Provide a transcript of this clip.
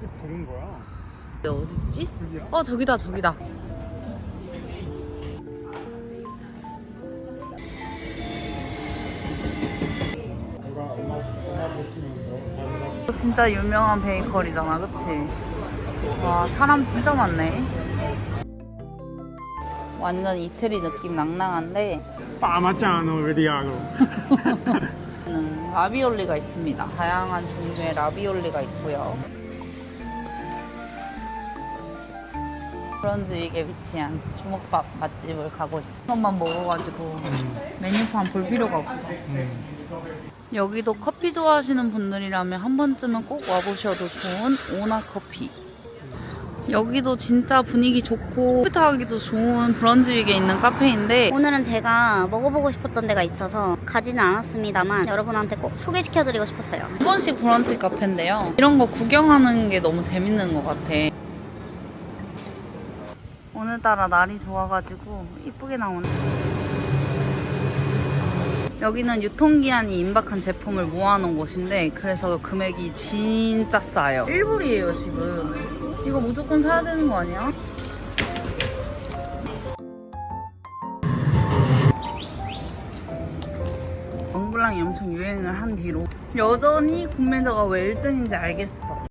어디 부른 거야? 어딨지? 저기야? 어 저기다 저기다 내가 엄마 엄마 보시면서 진짜 유명한 베이커리잖아 그치? 와 사람 진짜 많네 완전 이태리 느낌 낭낭한데 파마짜노 베리아노 는 라비올리가 있습니다 다양한 종류의 라비올리가 있고요 브런즈윅에 위치한 주먹밥 맛집을 가고 있어 이것만 먹어가지고 메뉴판 볼 필요가 없어 여기도 커피 좋아하시는 분들이라면 한 번쯤은 꼭 와보셔도 좋은 오나 커피. 여기도 진짜 분위기 좋고 컴퓨터 하기도 좋은 브런즈윅에 있는 카페인데 오늘은 제가 먹어보고 싶었던 데가 있어서 가지는 않았습니다만 여러분한테 꼭 소개시켜드리고 싶었어요. 한 번씩 브런치 카페인데요. 이런 거 구경하는 게 너무 재밌는 것 같아. 오늘따라 날이 좋아가지고 이쁘게 나오네. 여기는 유통기한이 임박한 제품을 모아놓은 곳인데 그래서 금액이 진짜 싸요. 1불이에요 지금. 이거 무조건 사야 되는 거 아니야? 몽블랑이 엄청 유행을 한 뒤로 여전히 군매저가 왜 1등인지 알겠어.